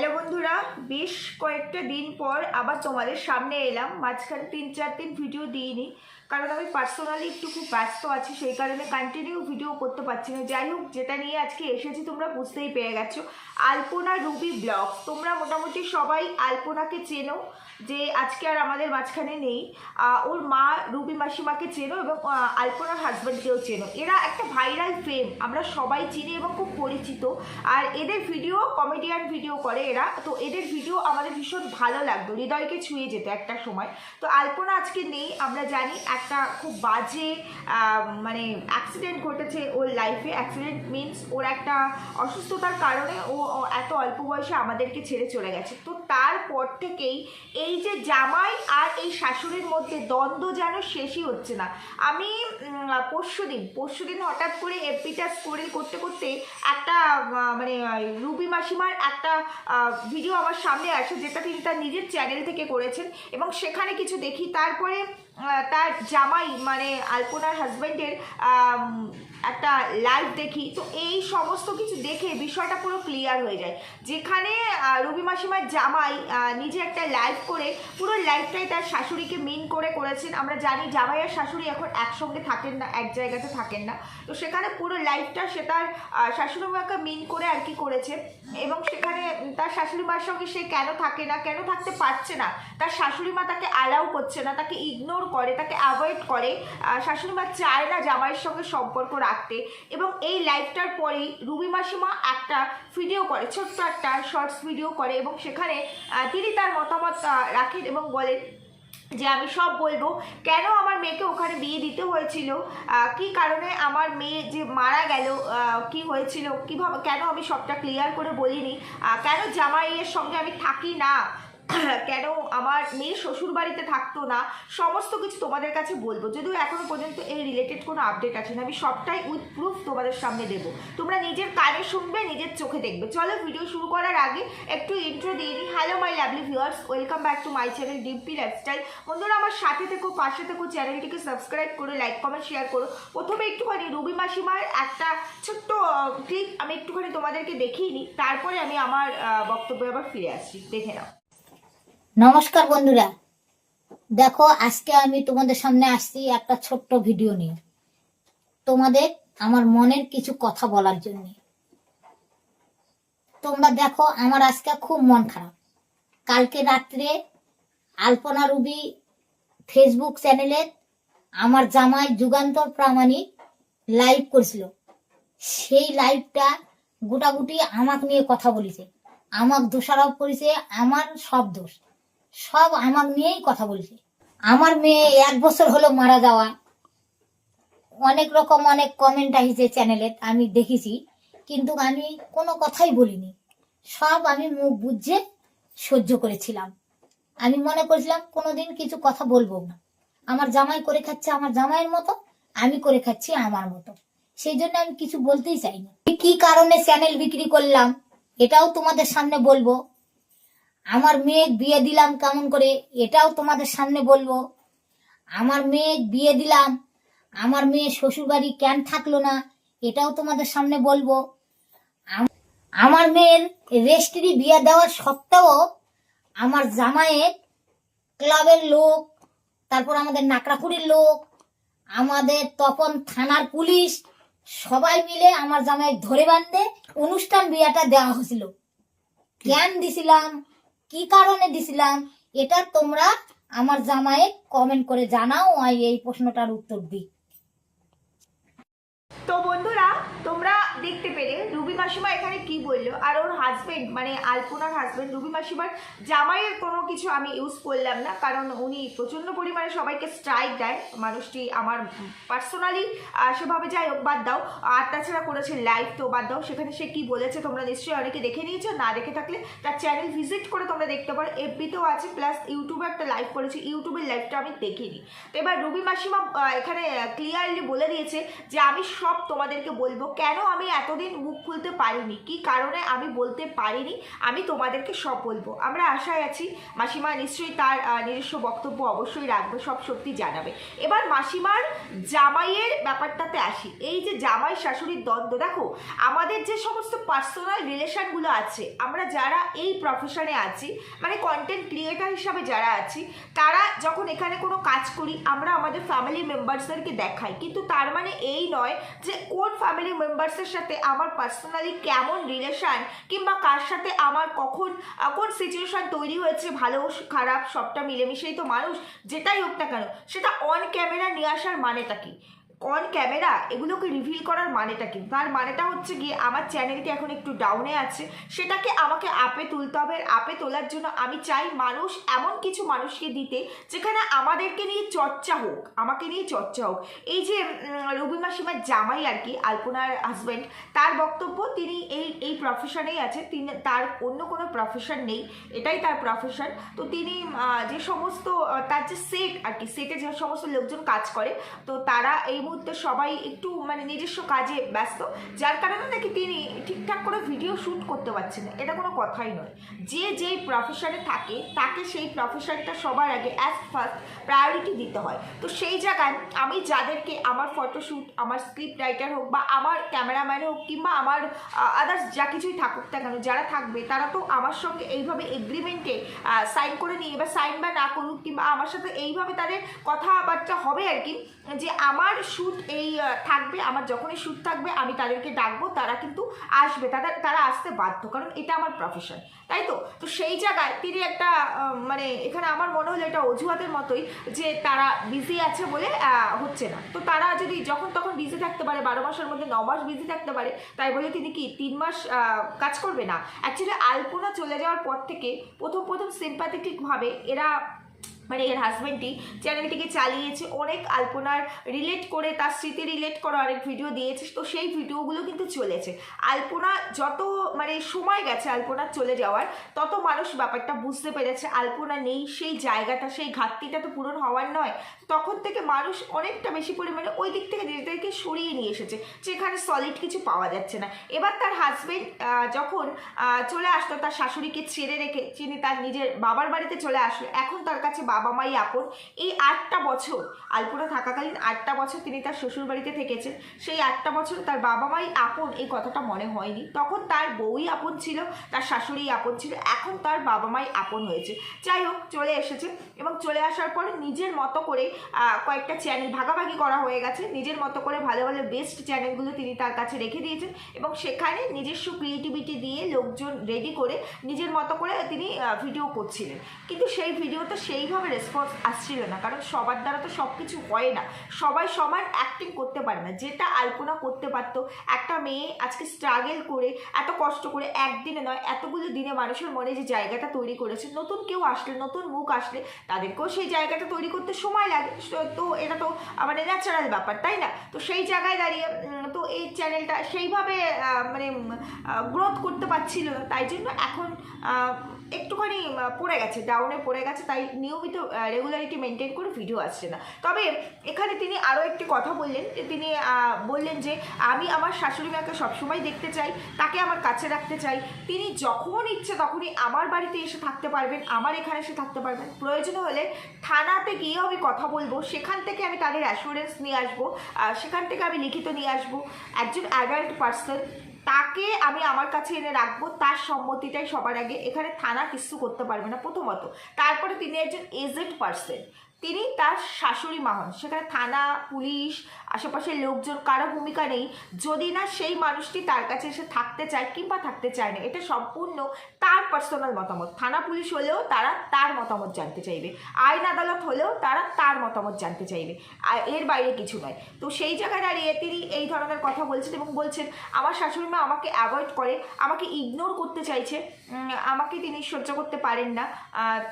Hello বন্ধুরা, বেশ কয়েকটা দিন পর আবার তোমাদের সামনে এলাম। মাঝখানে তিন, চার দিন ভিডিও দিইনি। কারণ আমি পার্সোনালি একটু খুব ব্যস্ত আছি, সেই কারণে কন্টিনিউ ভিডিও করতে পারছি না। যাই হোক, যেটা নিয়ে আজকে এসেছি, তোমরা বুঝতেই পেরে গেছো। আলপনা রুবি ব্লগ তোমরা মোটামুটি সবাই আলপনাকে চেনো, যে আজকে আর আমাদের মাঝখানে নেই। ওর মা রুবি মাসিমাকে চেনো এবং আলপনার হাজব্যান্ডকেও চেনো। এরা একটা ভাইরাল ফেম আমরা সবাই চিনি এবং খুব পরিচিত। আর এদের ভিডিও কমেডিয়ান ভিডিও করে এরা। তো এদের ভিডিও আমাদের ভীষণ ভালো লাগতো। হৃদয়কে ছুঁয়ে যেত একটা সময়। তো আলপনা আজকে নেই, আমরা জানি। একটা খুব বাজে মানে অ্যাক্সিডেন্ট ঘটেছে ওর লাইফে অ্যাক্সিডেন্ট মিনস ওর একটা অসুস্থতার কারণে ও এত অল্প বয়সে আমাদেরকে ছেড়ে চলে গেছে। তো তারপর থেকেই এই যে জামাই আর এই শাশুড়ির মধ্যে দ্বন্দ্ব যেন শেষই হচ্ছে না। আমি পরশু দিন পরশু দিন হঠাৎ করে এপিটা স্কোরেল করতে করতে একটা মানে রুবি মাসিমার একটা ভিডিও আমার সামনে আসে, যেটা তিনি তার নিজের চ্যানেল থেকে করেছেন এবং সেখানে কিছু দেখি। তারপরে তার জামাই মানে আলপনার হাজব্যান্ডের একটা লাইভ দেখি। তো এই সমস্ত কিছু দেখে বিষয়টা পুরো ক্লিয়ার হয়ে যায়। যেখানে রবি মাসিমার জামাই নিজে একটা লাইভ করে পুরো লাইভটাই তার শাশুড়িকে মিন করে করেছেন। আমরা জানি জামাই আর শাশুড়ি এখন একসঙ্গে থাকেন না এক জায়গাতে থাকেন না। তো সেখানে পুরো লাইভটা সে তার আহ, শাশুড়ি মাকে মিন করে আর কি করেছে। এবং সেখানে তার শাশুড়ি মার সঙ্গে সে কেন থাকে না কেন থাকতে পারছে না তার শাশুড়ি মা তাকে অ্যালাউ করছে না তাকে ইগনোর করে তাকে অ্যাভয়েড করে। আহ, শাশুড়ি মা চায় না জামাইয়ের সঙ্গে সম্পর্ক রাখতে এবং এই লাইভটার পরেই রুবি মাসিমা একটা ভিডিও করে, ছোট্ট একটা শর্টস ভিডিও করে এবং সেখানে তিনি তার মতামত রাখেন এবং বলেন যে আমি সব বলব, কেন আমার মেয়েকে ওখানে বিয়ে দিতে হয়েছিল? কি কারণে আমার মেয়ে যে মারা গেল কি হয়েছিল? কীভাবে, কেন আমি সবটা ক্লিয়ার করে বলিনি? কেন জামাইয়ের সঙ্গে আমি থাকি না? কেন আমার মেয়ে শ্বশুর বাড়িতে থাকতো না? সমস্ত কিছু তোমাদের কাছে বলব। যদিও এখনও পর্যন্ত এই রিলেটেড কোনো আপডেট আছে না, আমি সবটাই উইথ প্রুফ তোমাদের সামনে দেবো। তোমরা নিজের কানে শুনবে, নিজের চোখে দেখবে। চলো ভিডিও শুরু করার আগে একটু ইন্ট্রো দিয়ে দিই। Hello my lovely viewers welcome back to my channel Dimpy lifestyle বন্ধুরা, আমার সাথে থেকো, পাশে থেকো, চ্যানেলটিকে সাবস্ক্রাইব করো লাইক কমেন্ট শেয়ার করো। প্রথমে একটুখানি রুবি মাসিমার একটা ছোট্ট ক্লিপ আমি একটুখানি তোমাদেরকে দেখিয়ে নিই। তারপরে আমি আমার বক্তব্যে আবার ফিরে আসছি দেখে নাও। নমস্কার বন্ধুরা। দেখো, আজকে আমি তোমাদের সামনে আসছি একটা ছোট্ট ভিডিও নিয়ে। তোমাদের আমার মনের কিছু কথা বলার জন্য। তোমরা দেখো, আমার আজকে খুব মন খারাপ। কালকে রাত্রে আলপনা রুবি ফেসবুক চ্যানেলে আমার জামাই যুগান্তর প্রামাণিক লাইভ করেছিল। সেই লাইভটা গোটাগুটি আমাকে নিয়ে কথা বলেছে। আমাকে দোষারোপ করেছে, আমার সব দোষ। সব আমার নিয়েই কথা বলছে। আমার মেয়ে এক বছর হলো মারা যাওয়া। অনেক রকম অনেক কমেন্ট আসছে চ্যানেলে আমি দেখেছি। কিন্তু আমি কোনো কথাই বলিনি। সব আমি মুখ বুঝে সহ্য করেছিলাম। আমি মনে করেছিলাম কোনোদিন কিছু কথা বলব না। আমার জামাই করে খাচ্ছে আমার জামাইয়ের মতো, আমি করে খাচ্ছি আমার মতো। সেই জন্য আমি কিছু বলতেই চাইনি। কি কারণে চ্যানেল বিক্রি করলাম, এটাও তোমাদের সামনে বলব। আমার মেয়ে বিয়ে দিলাম কেমন করে এটাও তোমাদের সামনে বলব। আমার মেয়ে বিয়ে দিলাম আমার মেয়ে শ্বশুর বাড়ি কেন থাকল না এটাও তোমাদের সামনে বলব। আমার মেয়ের রেস্ট্রি বিয়ে দেওয়ার সত্ত্বেও আমার জামাইয়ের ক্লাবের লোক তারপর আমাদের নাকড়াকুড়ির লোক আমাদের তপন থানার পুলিশ সবাই মিলে আমার জামাই ধরে বাঁধতে অনুষ্ঠান বিয়েটা দেওয়া হয়েছিল। কেন দিছিলাম কি কারণে দিছিলাম? এটা তোমরা আমার জামায়ে কমেন্ট করে জানাও এই প্রশ্নটার উত্তর দিই তো বন্ধুরা, তোমরা দেখতে পেলে রুবি মাসিমা এখানে কি বলল? আর ওর হাজবেন্ড মানে আলপনার হাজবেন্ড রুবি মাসিমার জামাইয়ের কোনো কিছু আমি ইউজ করলাম না। কারণ উনি প্রচণ্ড পরিমাণে সবাইকে স্ট্রাইক দেয়। মানুষটি আমার পার্সোনালি সেভাবে যাই হোক, বাদ দাও। আর তাছাড়া করেছে লাইভ তো বাদ দাও। সেখানে সে কি বলেছে তোমরা নিশ্চয়ই অনেকে দেখে নিয়েছো। না দেখে থাকলে তার চ্যানেল ভিজিট করে তোমরা দেখতে পারো। এফবিতেও আছে প্লাস ইউটিউবে একটা লাইভ করেছে। ইউটিউবের লাইভটা আমি দেখিনি। তো এবার রুবি মাসিমা এখানে ক্লিয়ারলি বলে দিয়েছে যে, আমি সব তোমাদেরকে বলব, কেন আমি এতদিন মুখ খুলতে পারিনি? কি কারণে আমি বলতে পারিনি? আমি তোমাদেরকে সব বলব। আমরা আশায় আছি, মাসিমা নিশ্চয়ই তার নিজস্ব বক্তব্য অবশ্যই রাখবে, সব সত্যি জানাবে। এবার মাসিমার জামাইয়ের ব্যাপারটাতে আসি। এই যে জামাই শাশুড়ির দ্বন্দ্ব, দেখো, আমাদের যে সমস্ত পার্সোনাল রিলেশনগুলো আছে, আমরা যারা এই প্রফেশনে আছি মানে কন্টেন্ট ক্রিয়েটার হিসাবে যারা আছি, তারা যখন এখানে কোনো কাজ করি, আমরা আমাদের ফ্যামিলি মেম্বার্সদেরকে দেখাই। কিন্তু তার মানে এই নয় যে কোন ফ্যামিলি মেম্বার্সের সাথে আমার পার্সোনালি কেমন রিলেশান কিংবা কার সাথে আমার কখন কোন সিচুয়েশান তৈরি হয়েছে, ভালো খারাপ সবটা মিলেমিশেই তো মানুষ, যেটাই হোক না কেন, সেটা অন ক্যামেরা নিয়ে আসার মানেটা কি? অন ক্যামেরা এগুলোকে রিভিল করার মানেটা কি? তার মানেটা হচ্ছে গিয়ে আমার চ্যানেলটি এখন একটু ডাউনে আছে। সেটাকে আমাকে আপে তুলতে হবে। আপে তোলার জন্য আমি চাই মানুষ এমন কিছু মানুষকে দিতে যেখানে আমাদেরকে নিয়ে চর্চা হোক, আমাকে নিয়ে চর্চা হোক। এই যে রবি মাসিমার জামাই আর কি, আলপনার হাজব্যান্ড তার বক্তব্য তিনি এই এই প্রফেশনেই আছে। তিনি, তার অন্য কোনো প্রফেশন নেই। এটাই তার প্রফেশন তো তিনি যে সমস্ত তার যে সেট আর কি সেটে যে সমস্ত লোকজন কাজ করে, তো তারা এই মুহূর্তে সবাই একটু মানে নিজস্ব কাজে ব্যস্ত। যার কারণে নাকি তিনি ঠিকঠাক করে ভিডিও শ্যুট করতে পারছেন না। এটা কোনো কথাই নয়। যে যেই প্রফেশনে থাকে, তাকে সেই প্রফেশনটা সবার আগে অ্যাজ ফার্স্ট প্রায়োরিটি দিতে হয়। তো সেই জায়গায় আমি যাদেরকে আমার ফটোশ্যুট আমার স্ক্রিপ্ট রাইটার হোক বা আমার ক্যামেরাম্যান হোক কিংবা আমার আদার্স যা কিছুই থাকুক না কেন, যারা থাকবে, তারা তো আমার সঙ্গে এইভাবে এগ্রিমেন্টে সাইন করে নিয়ে এবার সাইন বা না করুক কিংবা আমার সাথে এইভাবে তাদের কথাবার্তা হবে আর কি যে আমার শ্যুট এই থাকবে, আমার যখনই শ্যুট থাকবে, আমি তাদেরকে ডাকবো, তারা কিন্তু আসবে, তাদের, তারা আসতে বাধ্য, কারণ এটা আমার প্রফেশন তাই তো? তো সেই জায়গায় তিনি একটা মানে এখানে আমার মনে হলো এটা অজুহাতের মতোই যে তারা বিজি আছে বলে হচ্ছে না। তো তারা যদি যখন তখন বিজি থাকতে পারে, বারো মাসের মধ্যে ন মাস বিজি থাকতে পারে, তাই বলে তিনি কি তিন মাস কাজ করবে না? অ্যাকচুয়ালি আলপনা চলে যাওয়ার পর থেকে প্রথম প্রথম সিম্প্যাথেটিকভাবে এরা মানে এর হাজব্যান্ডটি চ্যানেলটিকে চালিয়েছে, অনেক আলপনার রিলেট করে, তার স্মৃতি রিলেট করা অনেক ভিডিও দিয়েছে, তো সেই ভিডিওগুলো কিন্তু চলেছে। আলপনা যত মানে সময় গেছে আলপনার চলে যাওয়ার, তত মানুষ ব্যাপারটা বুঝতে পেরেছে, আলপনা নেই, সেই জায়গাটা, সেই ঘাটতিটা তো পূরণ হওয়ার নয়। তখন থেকে মানুষ অনেকটা বেশি পরিমাণে ওই দিক থেকে নিজেদেরকে সরিয়ে নিয়ে এসেছে যেখানে সলিড কিছু পাওয়া যাচ্ছে না। এবার তার হাজবেন্ড যখন চলে আসতো তার শাশুড়িকে ছেড়ে রেখে তিনি তার নিজের বাবার বাড়িতে চলে আসলো, এখন তার কাছে বাবা মাই আপন। এই আটটা বছর, আলপনা থাকাকালীন আটটা বছর তিনি তার শ্বশুর বাড়িতে থেকেছেন। সেই আটটা বছর তার বাবা মাই আপন এই কথাটা মনে হয়নি। তখন তার বউই আপন ছিল, তার শাশুড়ি আপন ছিল, এখন তার বাবা মাই আপন হয়েছে। যাই হোক, চলে এসেছে এবং চলে আসার পরে নিজের মতো করে কয়েকটা চ্যানেল ভাগাভাগি করা হয়ে গেছে। নিজের মতো করে ভালো ভালো বেস্ট চ্যানেলগুলো তিনি তার কাছে রেখে দিয়েছেন এবং সেখানে নিজস্ব ক্রিয়েটিভিটি দিয়ে লোকজন রেডি করে নিজের মতো করে তিনি ভিডিও করছিলেন। কিন্তু সেই ভিডিওতে সেইভাবে রেসপন্স আসছিল না। কারণ সবার দ্বারা তো সব কিছু হয় না। সবাই সমান অ্যাক্টিং করতে পারে না। যেটা আলপনা করতে পারতো, একটা মেয়ে আজকে স্ট্রাগেল করে, এত কষ্ট করে, একদিনে নয়, এতগুলো দিনে মানুষের মনে যে জায়গাটা তৈরি করেছে, নতুন কেউ আসলে, নতুন মুখ আসলে, তাদেরকেও সেই জায়গাটা তৈরি করতে সময় লাগে। তো- এটা তো মানে ন্যাচারাল ব্যাপার, তাই না? তো সেই জায়গায় দাঁড়িয়ে তো এই চ্যানেলটা সেইভাবে মানে গ্রোথ করতে পারছিল না। তাই জন্য এখন একটুখানি পড়ে গেছে ডাউনে পড়ে গেছে, তাই নিয়মিত রেগুলারিটি মেনটেন করে ভিডিও আসছে না। তবে এখানে তিনি আরও একটি কথা বললেন, যে তিনি বললেন যে আমি আমার শাশুড়ি মাকে সবসময় দেখতে চাই, তাকে আমার কাছে রাখতে চাই। তিনি যখন ইচ্ছে তখনই আমার বাড়িতে এসে থাকতে পারবেন, আমার এখানে এসে থাকতে পারবেন। প্রয়োজন হলে থানাতে গিয়েও আমি কথা বলব, সেখান থেকে আমি তাদের অ্যাসুরেন্স নিয়ে আসব সেখান থেকে আমি লিখিত নিয়ে আসব। একজন অ্যাডাল্ট পার্সন তাকে আমি আমার কাছে এনে রাখব, তার সম্মতিটাই সবার আগে। এখানে থানা কিছু করতে পারবে না প্রথমত। তারপরে তিনি একজন এজেড পার্সন তিনি তার শাশুড়ি মা হন। সেখানে থানা, পুলিশ, আশেপাশের লোকজন কারও ভূমিকা নেই। যদি না সেই মানুষটি তার কাছে এসে থাকতে চায় কিংবা থাকতে চায় না, এটা সম্পূর্ণ তার পার্সোনাল মতামত। থানা পুলিশ হলেও তারা তার মতামত জানতে চাইবে। আইন আদালত হলেও তারা তার মতামত জানতে চাইবে। এর বাইরে কিছু নয়। তো সেই জায়গায় দাঁড়িয়ে তিনি এই ধরনের কথা বলছেন এবং বলছেন, আমার শাশুড়ি মা আমাকে অ্যাভয়েড করে, আমাকে ইগনোর করতে চাইছে। আমাকে তিনি সহ্য করতে পারেন না।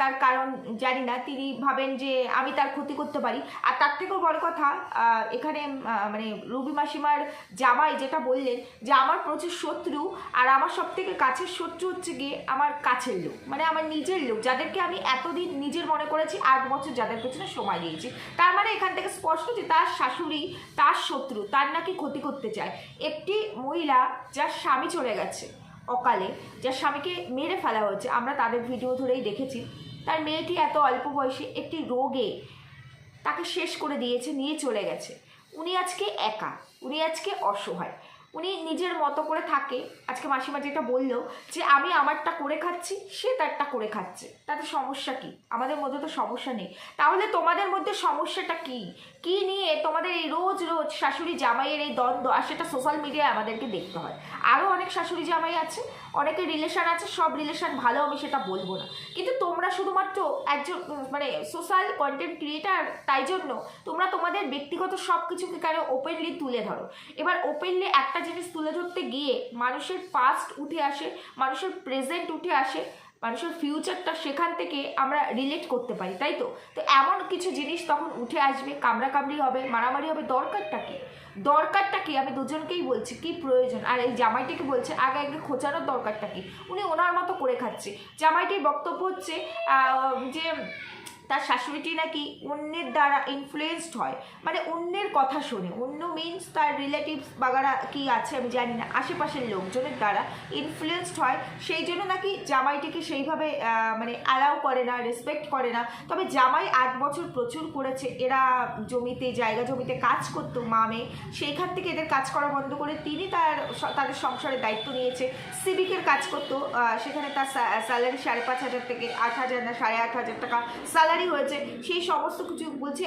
তার কারণ জানি না। তিনি ভাবেন যে আমি তার ক্ষতি করতে পারি। আর তার থেকেও বড় কথা এখানে মানে রুবি মাসিমার জামাই যেটা বললেন যে আমার প্রচুর শত্রু আর আমার সব থেকে কাছের শত্রু হচ্ছে গিয়ে আমার কাছের লোক মানে আমার নিজের লোক যাদেরকে আমি এতদিন নিজের মনে করেছি, আট বছর যাদের পেছনে সময় দিয়েছি। তার মানে এখান থেকে স্পষ্ট যে তার শাশুড়ি, তার শত্রু, তার নাকি ক্ষতি করতে চায়। একটি মহিলা যার স্বামী চলে গেছে অকালে, যার স্বামীকে মেরে ফেলা হয়েছে, আমরা তাদের ভিডিও ধরেই দেখেছি। তার মেয়েটি এত অল্প বয়সে একটি রোগে তাকে শেষ করে দিয়েছে, নিয়ে চলে গেছে। উনি আজকে একা, উনি আজকে অসহায়। উনি নিজের মতো করে থাকে। আজকে মাসিমা যেটা বলল যে, আমি আমারটা করে খাচ্ছি, সে তারটা করে খাচ্ছে। তাতে সমস্যা কি? আমাদের মধ্যে তো সমস্যা নেই। তাহলে তোমাদের মধ্যে সমস্যাটা কি? কি নিয়ে তোমাদের এই রোজ রোজ শাশুড়ি জামাইয়ের এই দ্বন্দ্ব? আর সেটা সোশ্যাল মিডিয়ায় আমাদেরকে দেখতে হয়। আরও অনেক শাশুড়ি জামাই আছে অনেকের রিলেশন আছে, সব রিলেশন ভালো, আমি সেটা বলব না। কিন্তু তোমরা শুধুমাত্র একজন মানে সোশ্যাল কন্টেন্ট ক্রিয়েটার, তাই জন্য তোমরা তোমাদের ব্যক্তিগত সব কিছুকে কেন ওপেনলি তুলে ধরো? এবার ওপেনলি একটা জিনিস তুলে ধরতে গিয়ে মানুষের পাস্ট উঠে আসে, মানুষের প্রেজেন্ট উঠে আসে, মানুষের ফিউচারটা সেখান থেকে আমরা রিলেট করতে পারি, তাই তো? তো এমন কিছু জিনিস তখন উঠে আসবে, কামড়াকামড়ি হবে, মারামারি হবে, দরকারটা কি? দরকারটা কি? আমি দুজনকেই বলছি, কি প্রয়োজন? আর এই জামাইটিকে বলছে, আগে আগে খোঁচানোর দরকারটা কি? উনি ওনার মতো করে খাচ্ছে। জামাইটির বক্তব্য হচ্ছে যে তার শাশুড়িটি নাকি অন্যের দ্বারা ইনফ্লুয়েসড হয়। মানে অন্যের কথা শোনে, অন্য মিনস তার রিলেটিভস বাগারা কি আছে আমি জানি না, আশেপাশের লোকজনের দ্বারা ইনফ্লুয়েসড হয়। সেই জন্য নাকি জামাইটিকে সেইভাবে মানে অ্যালাউ করে না রেসপেক্ট করে না। তবে জামাই আট বছর প্রচুর করেছে, এরা জমিতে, জায়গা জমিতে কাজ করতো মামে সেইখান থেকে এদের কাজ করা বন্ধ করে তিনি তার তাদের সংসারের দায়িত্ব নিয়েছে। সিভিকের কাজ করতো সেখানে তার স্যালারি সাড়ে পাঁচ হাজার থেকে আট হাজার না, সাড়ে আট হাজার টাকা। স্যালারি হয়েছে, সেই সমস্ত কিছু বলছে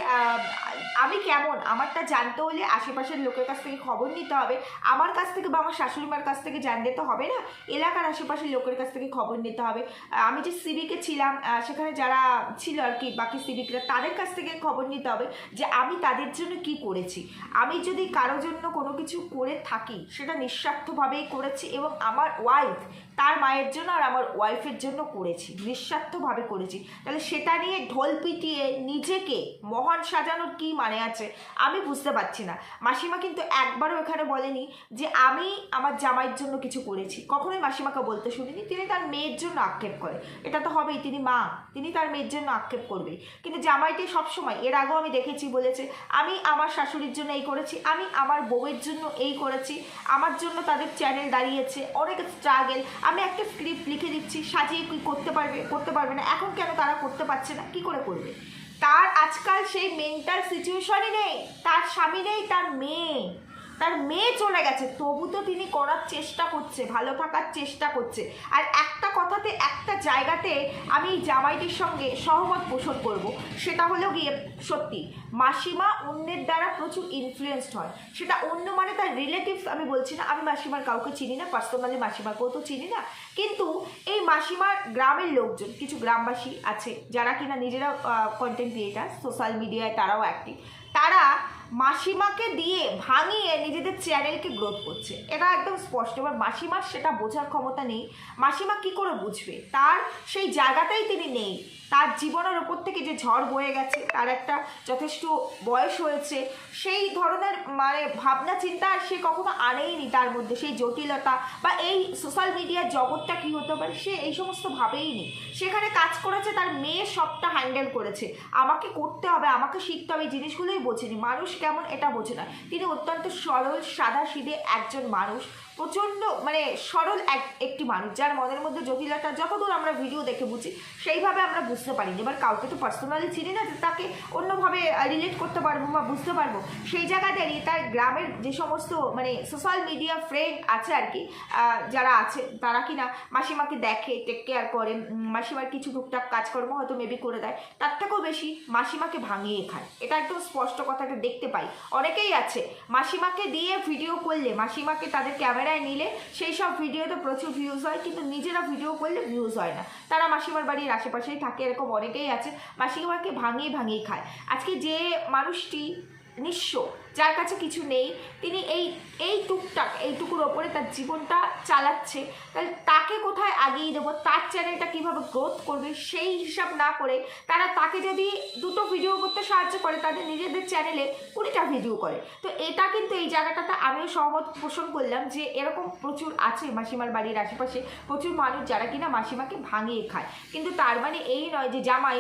আমি কেমন? আমারটা জানতে হলে আশেপাশের লোকের কাছ থেকে খবর নিতে হবে। আমার কাছ থেকে বা আমার শাশুড়ি মার কাছ থেকে জানতে তো হবে না? এলাকার আশেপাশের লোকের কাছ থেকে খবর নিতে হবে। আমি যে সিভিকে ছিলাম সেখানে যারা ছিল আর কি, বাকি সিভিকরা, তাদের কাছ থেকে খবর নিতে হবে যে আমি তাদের জন্য কি করেছি। আমি যদি কারও জন্য কোনো কিছু করে থাকি, সেটা নিঃস্বার্থভাবেই করেছি এবং আমার ওয়াইফ তার মায়ের জন্য আর আমার ওয়াইফের জন্য করেছি, নিঃস্বার্থভাবে করেছি। তাহলে সেটা নিয়ে ঢোল পিটিয়ে নিজেকে মহান সাজানোর কি মানে আছে? আমি বুঝতে পারছি না। মাসিমা কিন্তু একবারও এখানে বলেনি যে আমি আমার জামাইয়ের জন্য কিছু করেছি। কখনোই মাসিমাকে বলতে শুনিনি। তিনি তার মেয়ের জন্য আক্ষেপ করে। এটা তো হবেই, তিনি মা, তিনি তার মেয়ের জন্য আক্ষেপ করবে কিন্তু জামাইটি সবসময়, এর আগেও আমি দেখেছি বলেছে, আমি আমার শাশুড়ির জন্য এই করেছি, আমি আমার বউয়ের জন্য এই করেছি, আমার জন্য তাদের চ্যানেল দাঁড়িয়েছে, অনেক স্ট্রাগেল আমি একটা স্ক্রিপ্ট লিখে দিচ্ছি, সাজিয়ে কি করতে পারবে করতে পারবে না। এখন কেন তারা করতে পারছে না? কি করে করবে? তার আজকাল সেই মেন্টাল সিচুয়েশনই নেই। তার স্বামী নেই, তার মেয়ে। তার মেয়ে চলে গেছে। তবু তো তিনি করার চেষ্টা করছে, ভালো থাকার চেষ্টা করছে। আর একটা কথাতে, একটা জায়গাতে আমি জামাইটির সঙ্গে সহমত পোষণ করব। সেটা হলো গিয়ে, সত্যি, মাসিমা অন্যের দ্বারা প্রচুর ইনফ্লুয়েসড হয়। সেটা অন্য মানে তার রিলেটিভস আমি বলছি না, আমি মাসিমার কাউকে চিনি না পার্সোনালি মাসিমাকেও তো চিনি না। কিন্তু এই মাসিমার গ্রামের লোকজন, কিছু গ্রামবাসী আছে, যারা কিনা নিজেরাও কন্টেন্ট ক্রিয়েটার সোশ্যাল মিডিয়ায় তারাও অ্যাক্টিভ তারা মাসিমাকে দিয়ে ভাঙিয়ে নিজেদের চ্যানেলকে গ্রোথ করছে। এটা একদম স্পষ্ট। এবার মাসিমার সেটা বোঝার ক্ষমতা নেই। মাসিমা কি করে বুঝবে? তার সেই জায়গাটাই তিনি নেই। তার জীবনের ওপর থেকে যে ঝড় বয়ে গেছে, তার একটা যথেষ্ট বয়স হয়েছে। সেই ধরনের মানে ভাবনা, চিন্তা সে কখনো আনেইনি তার মধ্যে। সেই জটিলতা বা এই সোশ্যাল মিডিয়ার জগৎটা কী হতে পারে, সে এই সমস্ত ভাবেইনি। সেখানে কাজ করেছে, তার মেয়ে সবটা হ্যান্ডেল করেছে। আমাকে করতে হবে, আমাকে শিখতে হবে, এই জিনিসগুলোই বোঝেনি। মানুষ কেমন এটা বোঝে না। তিনি অত্যন্ত সরল সাদা সিধে একজন মানুষ। প্রচণ্ড মানে সরল এক, একটি মানুষ, যার মনের মধ্যে জটিলতা যতদূর আমরা ভিডিও দেখে বুঝি, সেইভাবে আমরা বুঝতে পারি এবার কাউকে তো পার্সোনালি চিনি না তাকে অন্যভাবে রিলেট করতে পারব বা বুঝতে পারব। সেই জায়গা দাঁড়িয়ে তার গ্রামের যে সমস্ত মানে সোশ্যাল মিডিয়া ফ্রেন্ড আছে আর কি যারা আছে, তারা কি না মাসিমাকে দেখে টেক কেয়ার করে মাসিমার কিছু টুকটাক কাজকর্ম হয়তো মেবি করে দেয়, তার থেকেও বেশি মাসিমাকে ভাঙিয়ে খায়। এটা একদম স্পষ্ট কথাটা দেখতে পাই। অনেকেই আছে, মাসিমাকে দিয়ে ভিডিও করলে, মাসিমাকে তাদের ক্যামেরায় নিলে সেই সব ভিডিওতে প্রচুর ভিউজ হয়, কিন্তু নিজেরা ভিডিও করলে ভিউজ হয় না। তারা মাসিমার বাড়ির আশেপাশেই থাকে, এরকম অনেকেই আছে, মাসিমাকে ভাঙিয়ে ভাঙিয়ে খায়। আজকে যে মানুষটি নিঃস্ব। যার কাছে কিছু নেই, তিনি এই এই টুকটাক এইটুকুর ওপরে তার জীবনটা চালাচ্ছে। তাহলে তাকে কোথায় আগিয়ে দেবো? তার চ্যানেলটা কীভাবে গ্রোথ করবে? সেই হিসাব না করে তারা তাকে যদি দুটো ভিডিও করতে সাহায্য করে, তাদের নিজেদের চ্যানেলে কুড়িটা ভিডিও করে। তো এটা কিন্তু এই জায়গাটাতে আমিও সহমত পোষণ করলাম যে এরকম প্রচুর আছে মাসিমার বাড়ির আশেপাশে, প্রচুর মানুষ যারা কিনা মাসিমাকে ভাঙিয়ে খায়। কিন্তু তার মানে এই নয় যে, জামাই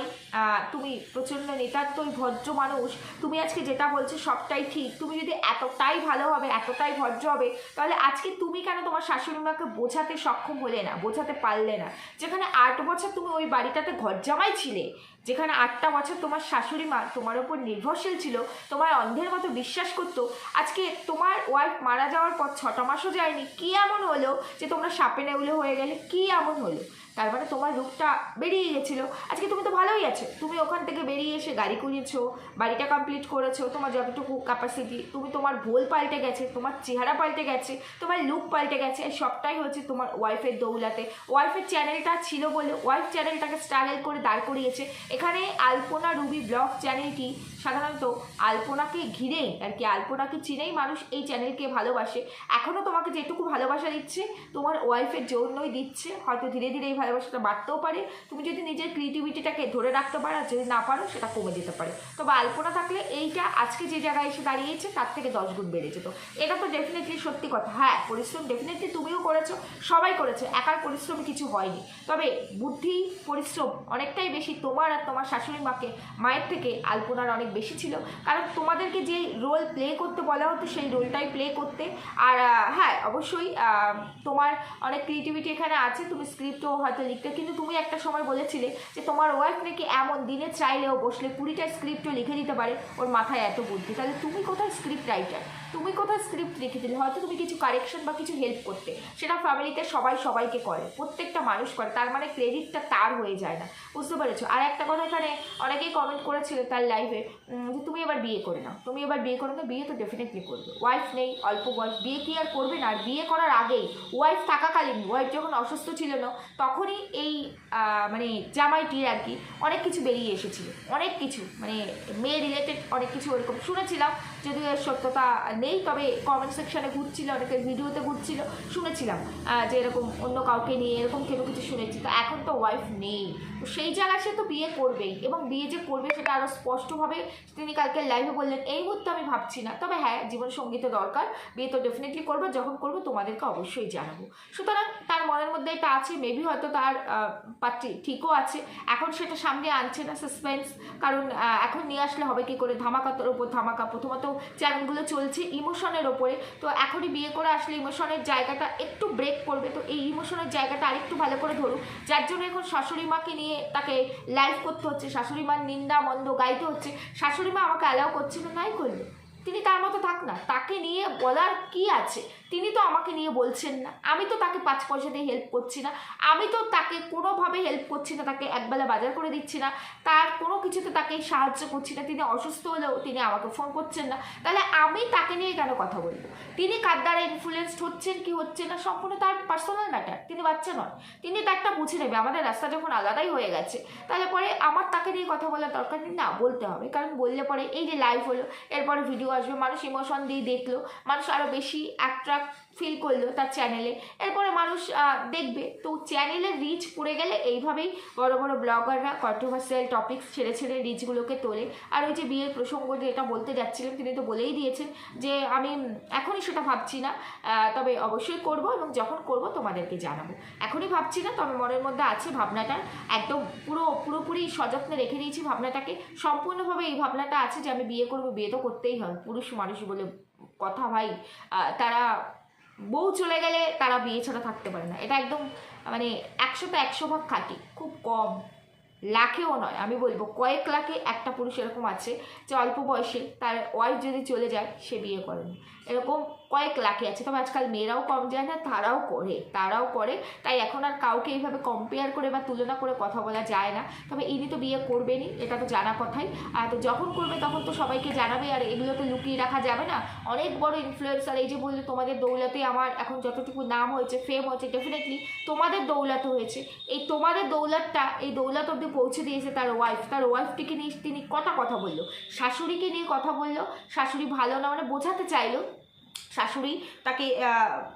তুমি প্রচণ্ড নেতাত্মই ভদ্র মানুষ, তুমি আজকে যেটা বলছো সবটাই ঠিক। তুমি যদি এতটাই ভালো হবে, এতটাই ভদ্র হবে, তাহলে আজকে তুমি কেন তোমার শাশুড়ি মাকে বোঝাতে সক্ষম হলে না, বোঝাতে পারলে না? যেখানে আট বছর তুমি ওই বাড়িটাতে ঘর জামাই ছিলে, যেখানে আটটা বছর তোমার শাশুড়ি মা তোমার ওপর নির্ভরশীল ছিল তোমার অন্ধের মতো বিশ্বাস করতো, আজকে তোমার ওয়াইফ মারা যাওয়ার পর ছটা মাসও যায়নি, কি এমন হলো যে তোমরা সাপে নেউলে হয়ে গেলে? কি এমন হলো? তার মানে তোমার রূপটা বেরিয়ে গেছিল। আজকে তুমি তো ভালোই আছো। তুমি ওখান থেকে বেরিয়ে এসে গাড়ি করিয়েছো বাড়িটা কমপ্লিট করেছ, তোমার যতটুকু ক্যাপাসিটি তুমি তোমার ভোল পাল্টে গেছে, তোমার চেহারা পাল্টে গেছে, তোমার লুক পাল্টে গেছে, এই সবটাই হচ্ছে তোমার ওয়াইফের দৌলাতে। ওয়াইফের চ্যানেলটা ছিল বলে ওয়াইফ চ্যানেলটাকে স্ট্রাগল করে দাঁড় করিয়েছে। এখানে আলপনা রুবি ব্লগ চ্যানেলটি সাধারণত আলপনাকে ঘিরেই আর কি আলপনাকে চিনেই মানুষ এই চ্যানেলকে ভালোবাসে। এখনও তোমাকে যেটুকু ভালোবাসা দিচ্ছে, তোমার ওয়াইফের জন্যই দিচ্ছে। হয়তো ধীরে ধীরে এই ভালোবাসাটা বাড়তেও পারে। তুমি যদি নিজের ক্রিয়েটিভিটিটাকে ধরে রাখতে পারো যদি না পারো, সেটা কমে যেতে পারে। তবে আলপনা থাকলে এইটা আজকে যে জায়গায় এসে দাঁড়িয়েছে, তার থেকে দশ গুণ বেড়ে যেত। এটা তো ডেফিনেটলি সত্যি কথা। হ্যাঁ পরিশ্রম ডেফিনেটলি তুমিও করেছ, সবাই করেছে। একার পরিশ্রম কিছু হয়নি। তবে বুদ্ধি, পরিশ্রম অনেকটাই বেশি তোমার আর তোমার শাশুড়ি মাকে, মায়ের থেকে আলপনার অনেক বেশি ছিল। কারণ তোমাদেরকে যে রোল প্লে করতে বলা হতো, সেই রোলটাই প্লে করতে। আর হ্যাঁ অবশ্যই তোমার অনেক ক্রিয়েটিভিটি এখানে আছে। তুমি স্ক্রিপ্টও হয়তো লিখতে, কিন্তু তুমি একটা সময় বলেছিলে যে তোমার ওয়াইফ নাকি এমন দিনে চাইলেও বসলে কুড়িটা স্ক্রিপ্টও লিখে দিতে পারে, ওর মাথায় এত বুদ্ধি। তাহলে তুমি কোথায় স্ক্রিপ্ট রাইটার তুমি কোথায় স্ক্রিপ্ট লিখে দিলে? হয়তো তুমি কিছু কারেকশন বা কিছু হেল্প করতে। সেটা ফ্যামিলিতে সবাই সবাইকে করে, প্রত্যেকটা মানুষ করে, তার মানে ক্রেডিটটা তার হয়ে যায় না। বুঝতে পেরেছ? আর একটা কথা এখানে অনেকেই কমেন্ট করেছিল তার লাইভে যে তুমি এবার বিয়ে করে নাও। তুমি এবার বিয়ে করে নাও বিয়ে তো ডেফিনেটলি করবে। ওয়াইফ নেই, অল্প বয়স। বিয়ে কি আর করবে না? আর বিয়ে করার আগেই ওয়াইফ থাকাকালীন ওয়াইফ যখন অসুস্থ ছিল না, তখনই এই মানে জামাইটির আর কি অনেক কিছু বেরিয়ে এসেছিল। অনেক কিছু মানে মেয়ে রিলেটেড অনেক কিছু ওরকম শুনেছিলাম। যদিও এর সত্যতা নেই, তবে কমেন্ট সেকশনে ঘুরছিল, অনেকের ভিডিওতে ঘুরছিল, শুনেছিলাম যে এরকম অন্য কাউকে নিয়ে এরকম কেউ কিছু শুনেছি। তো এখন তো ওয়াইফ নেই। তো সেই জায়গায় সে তো বিয়ে করবেই, এবং বিয়ে যে করবে সেটা আরও স্পষ্টভাবে তিনি কালকে লাইভে বললেন, এই মুহূর্তে আমি ভাবছি না। তবে হ্যাঁ জীবন সঙ্গীতে দরকার, বিয়ে তো ডেফিনেটলি করব, যখন করব তোমাদেরকে অবশ্যই জানাব। সুতরাং তার মনের মধ্যে এটা আছে মেবি হয়তো তার পাত্রী ঠিকও আছে। এখন সেটা সামনে আনছে না সাসপেন্স কারণ এখন নিয়ে আসলে হবে কি করে? ধামাকাতার ওপর ধামাকা, প্রথমত চ্যানেলগুলো চলছে ইমোশনের ওপরে। তো এখনই বিয়ে করে আসলে ইমোশনের জায়গাটা একটু ব্রেক করবে। তো এই ইমোশনের জায়গাটা আরেকটু ভালো করে ধরুক যার জন্য এখন শাশুড়ি মাকে নিয়ে তাকে লাইভ করতে হচ্ছে। শাশুড়ি মার নিন্দা মন্দ গাইতে হচ্ছে। শাশুড়ি মা আমাকে অ্যালাউ করছিল নাই করল। তিনি তার মতো থাক না। তাকে নিয়ে বলার কি আছে? তিনি তো আমাকে নিয়ে বলছেন না। আমি তো তাকে পাঁচ পয়সা দিয়ে হেল্প করছি না। আমি তো তাকে কোনোভাবে হেল্প করছি না, তাকে একবেলা বাজার করে দিচ্ছি না। তার কোনো কিছুতে তাকে সাহায্য করছি না। তিনি অসুস্থ হলেও তিনি আমাকে ফোন করছেন না। তাহলে আমি তাকে নিয়ে কেন কথা বলব? তিনি কার দ্বারা ইনফ্লুয়েসড হচ্ছেন, কি হচ্ছে না, সম্পূর্ণ তার পার্সোনাল ম্যাটার তিনি বাচ্চা নন। তিনি তারটা বুঝে নেবে। আমাদের রাস্তা যখন আলাদাই হয়ে গেছে, তাহলে পরে আমার তাকে নিয়ে কথা বলার দরকার নেই? না, বলতে হবে। কারণ বললে পরে এই যে লাইভ হলো, এরপরে ভিডিও আসবে, মানুষ ইমোশন দিয়ে দেখল, মানুষ আরও বেশি অ্যাট্রাক্ট ফিল করল তার চ্যানেলে এরপরে মানুষ দেখবে। তো চ্যানেলের রিচ পড়ে গেলে এইভাবেই বড় বড় ব্লগাররা কন্ট্রোভার্সিয়াল টপিকস ছেড়ে ছেড়ে রিচগুলোকে তোলে। আর ওই যে বিয়ের প্রসঙ্গ যেটা বলতে যাচ্ছিলাম, তিনি তো বলেই দিয়েছেন যে, আমি এখনই সেটা ভাবছি না। তবে অবশ্যই করব এবং যখন করব তোমাদেরকে জানাব। এখনই ভাবছি না, তবে মনের মধ্যে আছে ভাবনাটা। একদম পুরো, পুরোপুরি সযত্নে রেখে দিয়েছি ভাবনাটাকে। সম্পূর্ণভাবে এই ভাবনাটা আছে যে, আমি বিয়ে করব, বিয়ে তো করতেই হবে। পুরুষ মানুষ বলে কথা ভাই তারা বউ চলে গেলে তারা বিয়ে ছাড়া থাকতে পারে না। এটা একদম মানে একশোতে একশো ভাগ খাঁটি, খুব কম। লাখেও নয়, আমি বলব কয়েক লাখে একটা পুরুষ এরকম আছে যে অল্প বয়সে তার ওয়াইফ যদি চলে যায়, সে বিয়ে করেন। এরকম কয়েক লাখে আছে। তবে আজকাল মেয়েরাও কম যায় না, তারাও করে তারাও করে। তাই এখন আর কাউকে এইভাবে কম্পেয়ার করে বা তুলনা করে কথা বলা যায় না। তবে ইনি তো বিয়ে করবেনই, এটা তো জানা কথাই। আর তো যখন করবে তখন তো সবাইকে জানাবে, আর এগুলো তো লুকিয়ে রাখা যাবে না। অনেক বড় ইনফ্লুয়েন্সার এই যে বললে তোমাদের দৌলতে আমার এখন যতটুকু নাম হয়েছে ফেম হয়েছে ডেফিনেটলি তোমাদের দৌলত হয়েছে। এই তোমাদের দৌলতটা, এই দৌলত অব্দি পৌঁছে দিয়েছে তার ওয়াইফ তার ওয়াইফটিকে নিয়ে তিনি কটা কথা বলল? শাশুড়িকে নিয়ে কথা বলল? শাশুড়ি ভালো না মানে বোঝাতে চাইলো? শাশুড়ি তাকে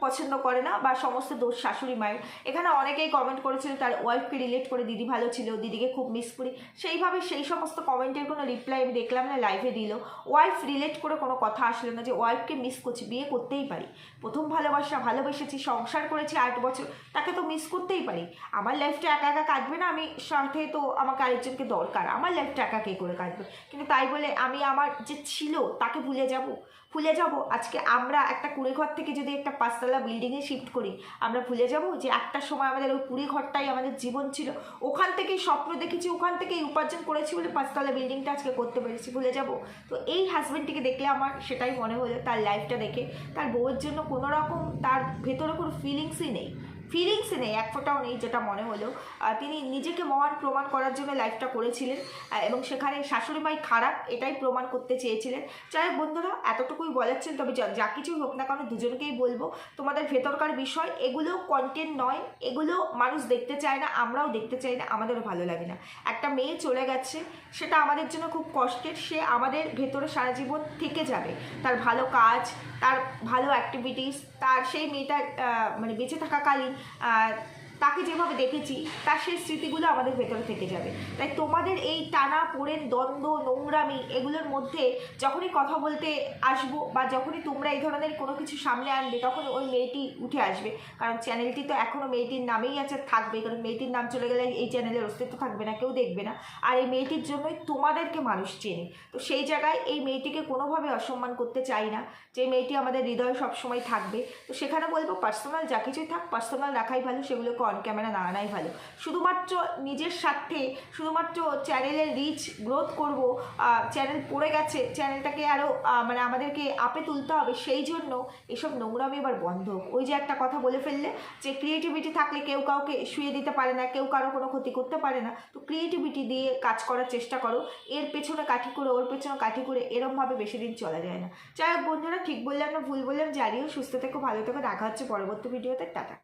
পছন্দ করে না বা সমস্ত দোষ শাশুড়ি মায়ের। এখানে অনেকেই কমেন্ট করেছিল তার ওয়াইফকে রিলেট করে দিদি ভালো ছিল, দিদিকে খুব মিস করি। সেইভাবে সেই সমস্ত কমেন্টের কোনো রিপ্লাই আমি দেখলাম না লাইভে দিল। ওয়াইফ রিলেট করে কোনো কথা আসলো না যে ওয়াইফকে মিস করছি, বিয়ে করতেই পারি। প্রথম ভালোবাসা, ভালোবেসেছি, সংসার করেছি আট বছর, তাকে তো মিস করতেই পারি। আমার লাইফটা একা একা কাটবে না, আমি সাথে তো আমাকে আরেকজনকে দরকার, আমার লাইফটা একা কে করে কাটবে? কিন্তু তাই বলে আমি আমার যে ছিল, তাকে ভুলে যাব। ভুলে যাব, আজকে আমরা একটা কুড়ে ঘর থেকে যদি একটা পাঁচতলা বিল্ডিংয়ে শিফট করি, আমরা ভুলে যাব যে একটা সময় আমাদের ওই কুড়ে ঘরটাই আমাদের জীবন ছিল। ওখান থেকেই স্বপ্ন দেখেছি, ওখান থেকেই উপার্জন করেছি বলে পাঁচতলা বিল্ডিংটা আজকে করতে পেরেছি, ভুলে যাব। তো এই হাজব্যান্ডটিকে দেখলে আমার সেটাই মনে হলো, তার লাইফটা দেখে। তার বউয়ের জন্য কোনো রকম তার ভেতরে কোনো ফিলিংসই নেই। ফিলিংস নেই, এক ফোঁটাও নেই যেটা মনে হলো। তিনি নিজেকে মহান প্রমাণ করার জন্য লাইফটা করেছিলেন এবং সেখানে শাশুড়ি মাই খারাপ এটাই প্রমাণ করতে চেয়েছিলেন। যাই বন্ধুরা, এতটুকুই বলেছেন তবে যা- যা কিছুই হোক না কেন দুজনকেই বলব, তোমাদের ভেতরকার বিষয় এগুলো কন্টেন্ট নয়, এগুলো মানুষ দেখতে চায় না, আমরাও দেখতে চাই না, আমাদেরও ভালো লাগে না। একটা মেয়ে চলে গেছে, সেটা আমাদের জন্য খুব কষ্টের, সে আমাদের ভেতরে সারা জীবন থেকে যাবে। তার ভালো কাজ, তার ভালো অ্যাক্টিভিটিস তার সেই মেয়েটার মানে বেঁচে থাকাকালীন আর তাকে যেভাবে দেখেছি, তার সেই স্মৃতিগুলো আমাদের ভেতরে থেকে যাবে। তাই তোমাদের এই টানা পোড়েন দ্বন্দ্ব, নোংরামি, এগুলোর মধ্যে যখনই কথা বলতে আসব বা যখনই তোমরা এই ধরনের কোনো কিছু সামনে আনবে তখন ওই মেয়েটি উঠে আসবে। কারণ চ্যানেলটি তো এখনও মেয়েটির নামেই আছে থাকবে কারণ মেয়েটির নাম চলে গেলে এই চ্যানেলের অস্তিত্ব থাকবে না, কেউ দেখবে না। আর এই মেয়েটির জন্যই তোমাদেরকে মানুষ চেনে। তো সেই জায়গায় এই মেয়েটিকে কোনোভাবে অসম্মান করতে চাই না, যে মেয়েটি আমাদের হৃদয়ে সবসময় থাকবে। তো সেখানে বলব, পার্সোনাল যা কিছুই থাক, পার্সোনাল রাখাই ভালো, সেগুলোকে অন ক্যামেরা না আনাই ভালো। শুধুমাত্র নিজের স্বার্থে, শুধুমাত্র চ্যানেলের রিচ গ্রোথ করব চ্যানেল পড়ে গেছে চ্যানেলটাকে আরও মানে আমাদেরকে আপে তুলতে হবে, সেই জন্য এসব নোংরামি এবার বন্ধ। ওই যে একটা কথা বলে ফেললে যে ক্রিয়েটিভিটি থাকলে কেউ কাউকে শুয়ে দিতে পারে না, কেউ কারও কোনো ক্ষতি করতে পারে না, তো ক্রিয়েটিভিটি দিয়ে কাজ করার চেষ্টা করো। এর পেছনে কাঠি করে, ওর পেছনে কাঠি করে এরমভাবে বেশি দিন চলা যায় না। যাই হোক বন্ধুরা, ঠিক বললাম না, ভুল বললাম, জানিও, সুস্থ থেকো, ভালো থেকো, দেখা হচ্ছে পরবর্তী ভিডিওতে টাটা।